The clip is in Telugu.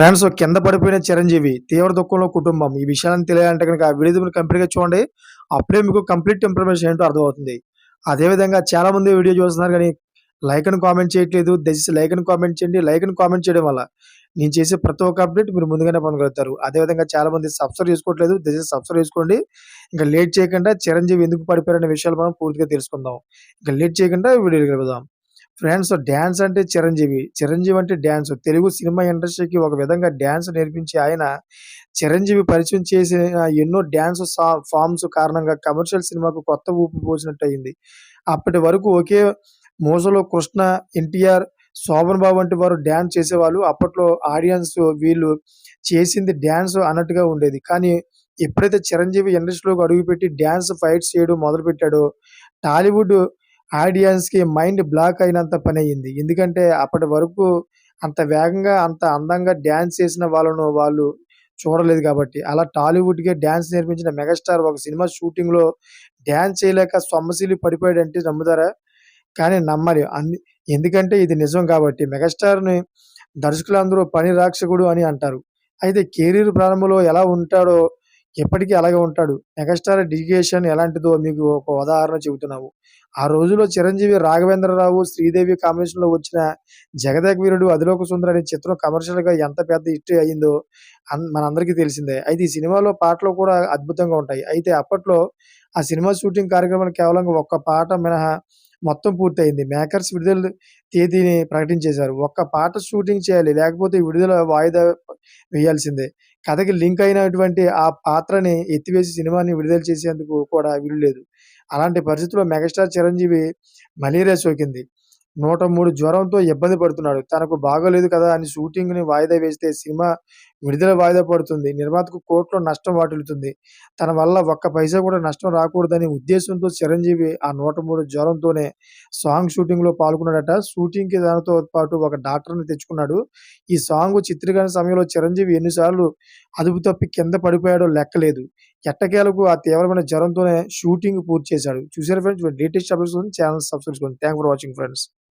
ఫ్రెండ్స్ కింద పడిపోయిన చిరంజీవి తీవ్ర దుఃఖంలో కుటుంబం. ఈ విషయాన్ని తెలియాలంటే కనుక ఆ వీడియో కంప్లీట్గా చూడండి. అప్పుడే మీకు కంప్లీట్ ఇన్ఫర్మేషన్ ఏంటో అర్థమవుతుంది. అదేవిధంగా చాలా మంది వీడియో చూస్తున్నారు కానీ లైక్ అని కామెంట్ చేయట్లేదు. దయచేసి లైక్ అని కామెంట్ చేయండి. లైక్ అని కామెంట్ చేయడం వల్ల నేను చేసే ప్రతి ఒక్క అప్డేట్ మీరు ముందుగానే పొందగలుగుతారు. అదేవిధంగా చాలా మంది సబ్స్క్రైబ్ చేసుకోవట్లేదు. దయచేసి సబ్స్క్రైబ్ చేసుకోండి. ఇంకా లేట్ చేయకుండా చిరంజీవి ఎందుకు పడిపోయారనే విషయాలు మనం పూర్తిగా తెలుసుకుందాం. ఇంకా లేట్ చేయకుండా వీడియోకి వెళ్దాం ఫ్రెండ్స్ డ్యాన్స్ అంటే చిరంజీవి. చిరంజీవి అంటే డ్యాన్స్ తెలుగు సినిమా ఇండస్ట్రీకి ఒక విధంగా డ్యాన్స్ నేర్పించి ఆయన చిరంజీవి పరిచయం చేసిన ఎన్నో డ్యాన్స్ ఫామ్స్ కారణంగా కమర్షియల్ సినిమాకు కొత్త ఊపి పోసినట్టు అయింది అప్పటి వరకు ఒకే మూసలో కృష్ణ ఎన్టీఆర్ శోభన్ బాబు వంటి వారు డ్యాన్స్ చేసేవాళ్ళు. అప్పట్లో ఆడియన్స్ వీళ్ళు చేసింది డ్యాన్స్ అన్నట్టుగా ఉండేది. కానీ ఎప్పుడైతే చిరంజీవి ఇండస్ట్రీలోకి అడుగుపెట్టి డ్యాన్స్ ఫైట్స్ చేయడం మొదలుపెట్టాడో టాలీవుడ్ ఆడియన్స్‌కి మైండ్ బ్లాక్ అయినంత పని అయ్యింది. ఎందుకంటే అప్పటి వరకు అంత వేగంగా, అంత అందంగా డాన్స్ చేసిన వాళ్ళను వాళ్ళు చూడలేదు కాబట్టి. అలా టాలీవుడ్‌కే డాన్స్ నేర్పించిన మెగాస్టార్ ఒక సినిమా షూటింగ్‌లో డాన్స్ చేయలేక సొమ్మసిల్లి పడిపోయాడంటే నమ్ముతారా? కానీ నమ్మాలి. అన్ని ఎందుకంటే ఇది నిజం కాబట్టి. మెగాస్టార్‌ని దర్శకులందరూ పని రాక్షకుడు అని అంటారు. అయితే కెరీర్ ప్రారంభంలో ఎలా ఉంటాడో ఎప్పటికీ అలాగే ఉంటాడు. మెగాస్టార్ డెడికేషన్ ఎలాంటిదో మీకు ఒక ఉదాహరణ చెబుతున్నాము. ఆ రోజుల్లో చిరంజీవి, రాఘవేంద్రరావు, శ్రీదేవి కాంబినేషన్‌లో వచ్చిన 'జగదేక వీరుడు అదిలోక సుందర అనే చిత్రం కమర్షియల్‌గా ఎంత పెద్ద హిట్ అయిందో అన్ మనందరికీ తెలిసిందే. అయితే ఈ సినిమాలో పాటలు కూడా అద్భుతంగా ఉంటాయి. అయితే అప్పట్లో ఆ సినిమా షూటింగ్ కార్యక్రమాలు కేవలం ఒక్క పాట మినహా మొత్తం పూర్తయింది. మేకర్స్ విడుదల తేదీని ప్రకటించేశారు. ఒక్క పాట షూటింగ్ చేయాలి. లేకపోతే విడుదల వాయిదా వేయాల్సిందే. కథకి లింక్ అయినటువంటి ఆ పాత్రని ఎత్తివేసి సినిమాని విడుదల చేసేందుకు కూడా వీలు లేదు. అలాంటి పరిస్థితుల్లో మెగాస్టార్ చిరంజీవి మలేరియా సోకింది. నూట మూడు జ్వరంతో ఇబ్బంది పడుతున్నాడు. తనకు బాగోలేదు కదా అని షూటింగ్‌ని వాయిదా వేస్తే సినిమా విడుదల వాయిదా పడుతుంది. నిర్మాతకు కోర్టులో నష్టం వాటిల్లుతుంది. తన వల్ల ఒక్క పైసా కూడా నష్టం రాకూడదనే ఉద్దేశంతో చిరంజీవి ఆ నూట మూడు జ్వరంతోనే సాంగ్ షూటింగ్‌లో పాల్గొన్నాడట. షూటింగ్‌కి దానితో పాటు ఒక డాక్టర్‌ని తెచ్చుకున్నాడు. ఈ సాంగ్ చిత్రీకరణ సమయంలో చిరంజీవి ఎన్నిసార్లు అదుపు తప్పి కింద పడిపోయాడో లెక్కలేదు. ఎట్టకేలకు ఆ తీవ్రమైన జ్వరంతోనే షూటింగ్ పూర్తి చేశాడు. చూసారు friends latest updates channel subscribe చేసుకోండి. Thank for watching friends.